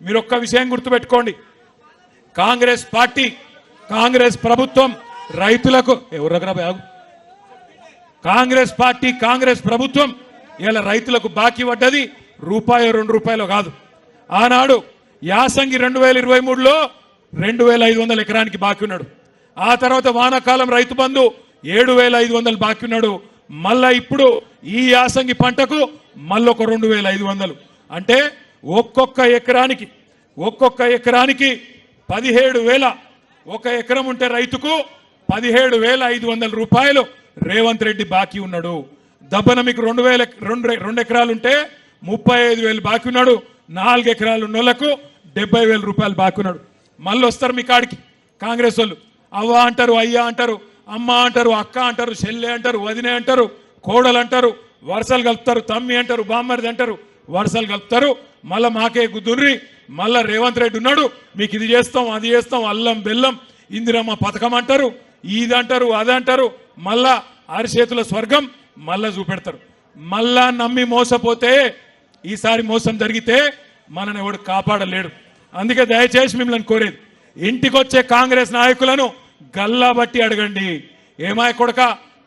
మీరు ఒక్క విషయం గుర్తుపెట్టుకోండి. కాంగ్రెస్ పార్టీ కాంగ్రెస్ ప్రభుత్వం రైతులకు ఎవరు బాగు కాంగ్రెస్ పార్టీ కాంగ్రెస్ ప్రభుత్వం ఇలా రైతులకు బాకీ పడ్డది రూపాయి రెండు రూపాయలు కాదు. ఆనాడు యాసంగి రెండు వేల ఇరవై మూడులో రెండు వేల ఐదు వందల ఎకరానికి బాకీ ఉన్నాడు. ఆ తర్వాత వానాకాలం రైతు బంధు ఏడు వేల ఐదు వందలు బాకీ ఉన్నాడు. మళ్ళా ఇప్పుడు ఈ యాసంగి పంటకు మళ్ళొక రెండు వేల ఐదు వందలు. అంటే ఒక్కొక్క ఎకరానికి ఒక్కొక్క ఎకరానికి పదిహేడు వేల ఒక ఎకరం ఉంటే రైతుకు పదిహేడు వేల ఐదు వందల రూపాయలు రేవంత్ రెడ్డి బాకీ ఉన్నాడు. దబ్బన మీకు రెండు వేల రెండు రెండు ఎకరాలు ఉంటే ముప్పై ఐదు వేలు బాకీ ఉన్నాడు. నాలుగు ఎకరాలు ఉన్నోళ్ళకు డెబ్బై వేల రూపాయలు బాకీ ఉన్నాడు. మళ్ళీ వస్తారు మీ కాడికి. కాంగ్రెస్ వాళ్ళు అవ్వ అంటారు అయ్యా అంటారు అమ్మ అంటారు అక్క అంటారు చెల్లె అంటారు వదినే అంటారు కోడలు అంటారు వరుసలు కలుపుతారు తమ్మి అంటారు బామ్మరిది అంటారు వరుసలు కలుపుతారు. మళ్ళీ మాకే గుద్దుర్రి. మళ్ళా రేవంత్ రెడ్డి ఉన్నాడు. మీకు ఇది చేస్తాం అది చేస్తాం అల్లం బెల్లం ఇందిరమ్మ పథకం అంటారు ఇది అంటారు అది అంటారు. మళ్ళా అరిచేతుల స్వర్గం మళ్ళా చూపెడతారు. మళ్ళా నమ్మి మోసపోతే ఈసారి మోసం జరిగితే మనని ఎవడు కాపాడలేడు. అందుకే దయచేసి మిమ్మల్ని కోరేది ఇంటికొచ్చే కాంగ్రెస్ నాయకులను గల్లా బట్టి అడగండి. ఏమాయ కొడక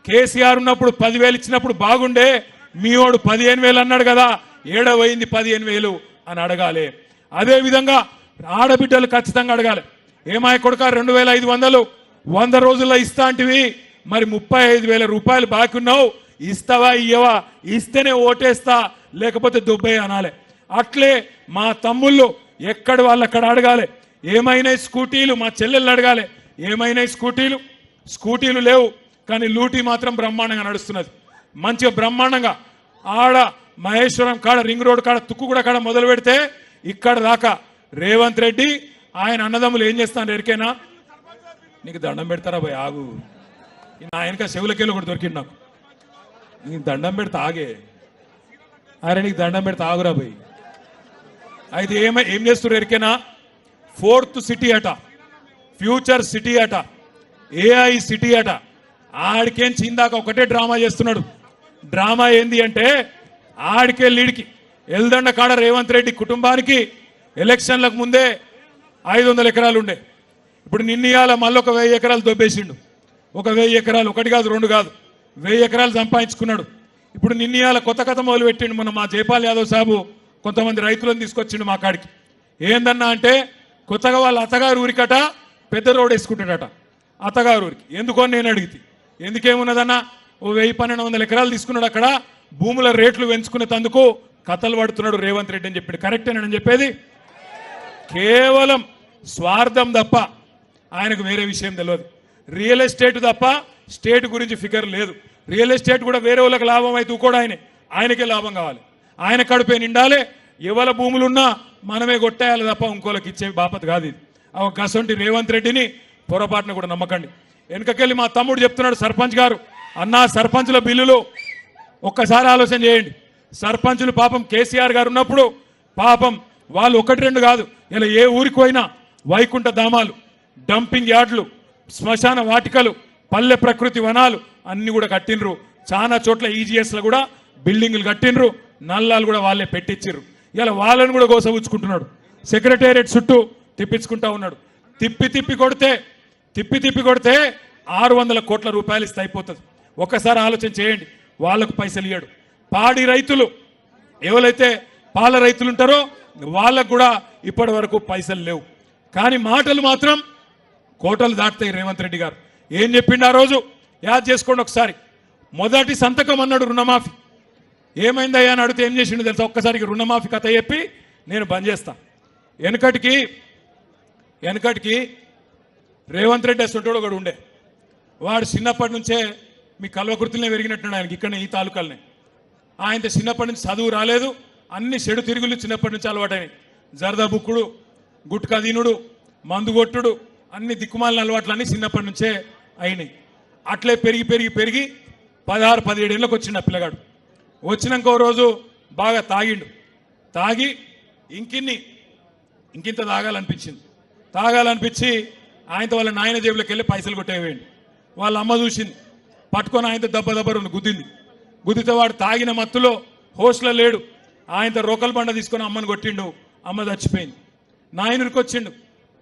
కేసీఆర్ ఉన్నప్పుడు పదివేలు ఇచ్చినప్పుడు బాగుండే మీ వాడు పదిహేను వేలు అన్నాడు కదా ఏడవైంది పదిహేను వేలు అని అడగాలి. అదేవిధంగా ఆడబిడ్డలు ఖచ్చితంగా అడగాలి. ఏమాయ కొడక రెండు వేల ఐదు వందలు వంద రోజుల్లో ఇస్తాంటివి మరి ముప్పై ఐదు వేల రూపాయలు బాకీ ఉన్నావు ఇస్తావా ఇయ్యవా? ఇస్తేనే ఓటేస్తా లేకపోతే దుబ్బే అనాలి. అట్లే మా తమ్ముళ్ళు ఎక్కడ వాళ్ళు అక్కడ అడగాలి. ఏమైనా స్కూటీలు మా చెల్లెళ్ళు అడగాలి. ఏమైనా స్కూటీలు? స్కూటీలు లేవు కానీ లూటీ మాత్రం బ్రహ్మాండంగా నడుస్తున్నది. మంచిగా బ్రహ్మాండంగా ఆడ మహేశ్వరం కాడ రింగ్ రోడ్ కాడ తుక్కుగూడ కాడ మొదలు పెడితే ఇక్కడ దాకా. రేవంత్ రెడ్డి ఆయన అన్నదమ్ములు ఏం చేస్తాను ఎరికేనా? నీకు దండం పెడతారా భయ్ ఆగు. ఆయనక వెనక చెవులకెళ్ళి ఒకటి దొరికింది నాకు. నీకు దండం పెడతా ఆగే. ఆయన నీకు దండం పెడతా ఆగురా భయ్. అయితే ఏమై ఏం చేస్తున్నారు ఎరికేనా? ఫోర్త్ సిటీ అట. ఫ్యూచర్ సిటీ అట. ఏఐ సిటీ అట. ఆడికేం చిందాక ఒకటే డ్రామా చేస్తున్నాడు. డ్రామా ఏంది అంటే ఆడికెళ్ళిడికి ఎల్దండ కాడ రేవంత్ రెడ్డి కుటుంబానికి ఎలక్షన్లకు ముందే ఐదు వందల ఎకరాలు ఉండే. ఇప్పుడు నిన్నయాల మళ్ళీ ఒక వెయ్యి ఎకరాలు దొబ్బేసిండు. ఒక వెయ్యి ఎకరాలు ఒకటి కాదు రెండు కాదు. వెయ్యి ఎకరాలు సంపాదించుకున్నాడు. ఇప్పుడు నిన్నయాల కొత్త కథ మొదలుపెట్టిండు మొన్న మన మా జైపాల్ యాదవ్ సాబు కొంతమంది రైతులను తీసుకొచ్చిండు మా కాడికి. ఏందన్నా అంటే కొత్తగా వాళ్ళ అత్తగారు ఊరికట పెద్ద రోడ్ వేసుకుంటాడట అత్తగారు ఊరికి. ఎందుకో నేను అడిగితే. ఎందుకేమున్నదన్నా? ఓ వెయ్యి పన్నెండు వందల ఎకరాలు తీసుకున్నాడు అక్కడ. భూముల రేట్లు పెంచుకునేందుకు కథలు పడుతున్నాడు రేవంత్ రెడ్డి అని చెప్పాడు. కరెక్టేనని చెప్పేది? కేవలం స్వార్థం తప్ప ఆయనకు వేరే విషయం తెలియదు రియల్ ఎస్టేట్ తప్ప స్టేట్ గురించి ఫిగర్ లేదు. రియల్ ఎస్టేట్ కూడా వేరే వాళ్ళకి లాభం అయితే కూడా ఆయనే. ఆయనకే లాభం కావాలి. ఆయన కడుపే నిండాలి. ఎవల భూములున్నా మనమే కొట్టేయాలి తప్ప ఇంకోళ్ళకి ఇచ్చే బాపత్ కాదు ఇది. కసంటి రేవంత్ రెడ్డిని పొరపాటున కూడా నమ్మకండి. వెనకకెళ్ళి మా తమ్ముడు చెప్తున్నాడు సర్పంచ్ గారు అన్నా సర్పంచ్ల బిల్లులు ఒక్కసారి ఆలోచన చేయండి. సర్పంచులు పాపం కేసీఆర్ గారు ఉన్నప్పుడు పాపం వాళ్ళు ఒకటి రెండు కాదు. ఇలా ఏ ఊరికి పోయినా వైకుంఠ ధామాలు డంపింగ్ యార్డ్లు శ్మశాన వాటికలు పల్లె ప్రకృతి వనాలు అన్ని కూడా కట్టినరు చాలా చోట్ల ఈజీఎస్లో కూడా బిల్డింగ్లు కట్టినరు నల్లాలు కూడా వాళ్ళే పెట్టించారు ఇలా వాళ్ళని కూడా గోసవుచ్చుకుంటున్నాడు సెక్రటేరియట్ చుట్టూ తిప్పించుకుంటా ఉన్నాడు. తిప్పి తిప్పి కొడితే తిప్పి తిప్పి కొడితే ఆరు వందల కోట్ల రూపాయలు ఇస్తే అయిపోతుంది. ఒక్కసారి ఆలోచన చేయండి. వాళ్ళకు పైసలు ఇయ్యడు. పాడి రైతులు. ఎవరైతే పాల రైతులు ఉంటారో వాళ్ళకు కూడా ఇప్పటి వరకు పైసలు లేవు. కానీ మాటలు మాత్రం కోటలు దాటుతాయి రేవంత్ రెడ్డి గారు. ఏం చెప్పిండు ఆ రోజు? యాద్ చేసుకోండి ఒకసారి. మొదటి సంతకం అన్నాడు రుణమాఫీ. ఏమైందయ్యా అని అడిగితే ఏం చేసిండు తెలుసా? ఒక్కసారికి రుణమాఫీ కథ చెప్పి నేను బంద్ చేస్తా. వెనకటికి వెనకటికి రేవంత్ రెడ్డి అసంటోడు ఒకడు ఉండే. వాడు చిన్నప్పటి నుంచే మీ కల్వకృతులనే పెరిగినట్టున్నాడు ఆయనకి ఇక్కడ ఈ తాలూకాలనే. ఆయన చిన్నప్పటి నుంచి చదువు రాలేదు అన్ని చెడు తిరుగులు చిన్నప్పటి నుంచి అలవాటైనవి జరదా బుక్కుడు గుట్కా దీనుడు మందు కొట్టుడు అన్ని దిక్కుమాలిన అలవాట్లు అన్నీ చిన్నప్పటి నుంచే అయినాయి. అట్లే పెరిగి పెరిగి పెరిగి పదహారు పదిహేడు ఏళ్ళకి వచ్చిండు ఆ పిల్లగాడు. వచ్చినాక రోజు బాగా తాగిండు. తాగి ఇంకిన్ని ఇంకింత తాగాలనిపించింది. తాగాలనిపించి ఆయనతో వాళ్ళ నాయన జేబులోకి వెళ్ళి పైసలు కొట్టేవేయండి. వాళ్ళ అమ్మ చూసింది పట్టుకొని ఆయనతో దెబ్బ దెబ్బ గుద్దింది. గుద్దితే వాడు తాగిన మత్తులో హోస్ట్లో లేడు. ఆయనతో రోకల్ బండ తీసుకొని అమ్మని కొట్టిండు. అమ్మ చచ్చిపోయింది. నాయనరికి వచ్చిండు.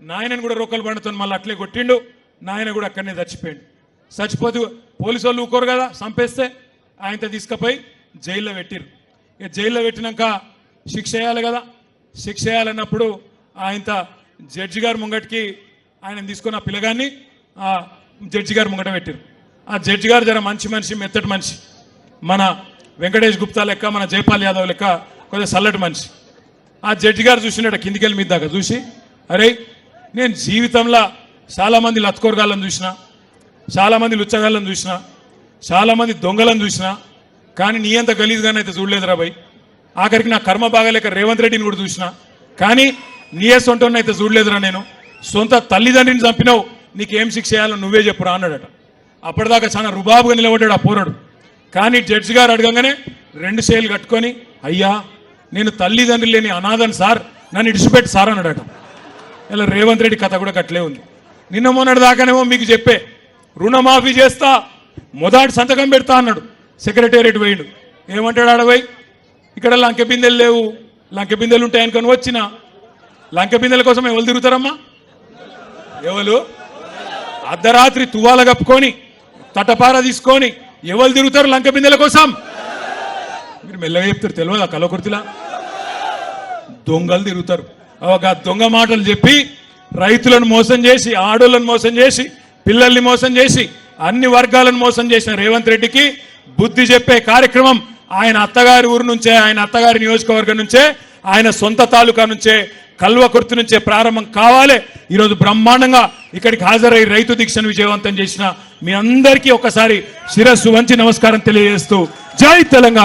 నాయనని కూడా రొకల బండతో మళ్ళీ అట్లే కొట్టిండు. నాయన కూడా అక్కడనే చచ్చిపోయిండు. చచ్చిపోతూ పోలీసు వాళ్ళు ఊకోరు కదా చంపేస్తే ఆయనతో తీసుకుపోయి జైల్లో పెట్టిరు ఇక జైల్లో పెట్టినాక శిక్ష వేయాలి కదా. శిక్ష వేయాలన్నప్పుడు ఆయనతో జడ్జి గారు ముంగటికి ఆయన తీసుకున్న పిల్లగాన్ని ఆ జడ్జి గారు ముంగట పెట్టారు ఆ జడ్జి గారు జర మంచి మనిషి మెత్తటి మనిషి. మన వెంకటేష్ గుప్తా లెక్క మన జైపాల్ యాదవ్ లెక్క కొద్దిగా చల్లటి మనిషి. ఆ జడ్జి గారు చూసినట్ట కిందికి వెళ్ళి మీద దాకా చూసి అరే నేను జీవితంలో చాలామంది లత్కోరగాళ్ళని చూసిన చాలామంది లుచ్చగాళ్ళని చూసిన చాలామంది దొంగలను చూసిన కానీ నీ అంత గలీజ్గానే అయితే చూడలేదురా భయ్. ఆఖరికి నా కర్మ బాగాలేక రేవంత్ రెడ్డిని కూడా చూసిన కానీ నీయే సొంటని చూడలేదురా నేను. సొంత తల్లిదండ్రిని చంపినావు నీకేం శిక్ష చేయాలో నువ్వే చెప్పురా అన్నాడట. అప్పటిదాకా చాలా రుబాబుగా నిలబడ్డాడు ఆ పోరాడు. కానీ జడ్జి గారు అడగంగానే రెండు సేలు కట్టుకొని అయ్యా నేను తల్లిదండ్రులు లేని అనాథన్ సార్ నన్ను ఇడిచిపెట్టి సార్ అన్నాడట. ఇలా రేవంత్ రెడ్డి కథ కూడా కట్టలే ఉంది. నిన్న మొన్నటి దాకానేమో మీకు చెప్పే రుణమాఫీ చేస్తా మొదటి సంతకం పెడతా అన్నాడు. సెక్రటేరియట్ పోయిండు. ఏమంటాడు ఆడపోయి ఇక్కడ లంకె బిందెలు లేవు. లంకె బిందెలు ఉంటాయనుకొని వచ్చిన. లంకె బిందెల కోసం ఎవరు తిరుగుతారమ్మా? ఎవరు? అర్ధరాత్రి తువాల కప్పుకొని తటపార తీసుకొని ఎవరు తిరుగుతారు లంక బిందెల కోసం? మీరు మెల్లగా చెప్తారు తెలియదు ఆ కలకుర్తిలా దొంగలు తిరుగుతారు. ఒక దొంగ మాటలు చెప్పి రైతులను మోసం చేసి ఆడోళ్ళను మోసం చేసి పిల్లల్ని మోసం చేసి అన్ని వర్గాలను మోసం చేసిన రేవంత్ రెడ్డికి బుద్ధి చెప్పే కార్యక్రమం ఆయన అత్తగారి ఊరు నుంచే ఆయన అత్తగారి నియోజకవర్గం నుంచే ఆయన సొంత తాలూకా నుంచే కల్వకుర్తి నుంచే ప్రారంభం కావాలి. ఈరోజు బ్రహ్మాండంగా ఇక్కడికి హాజరై రైతు దీక్షను విజయవంతం చేసిన మీ అందరికీ ఒకసారి శిరస్సు వంచి నమస్కారం తెలియజేస్తూ జై తెలంగాణ.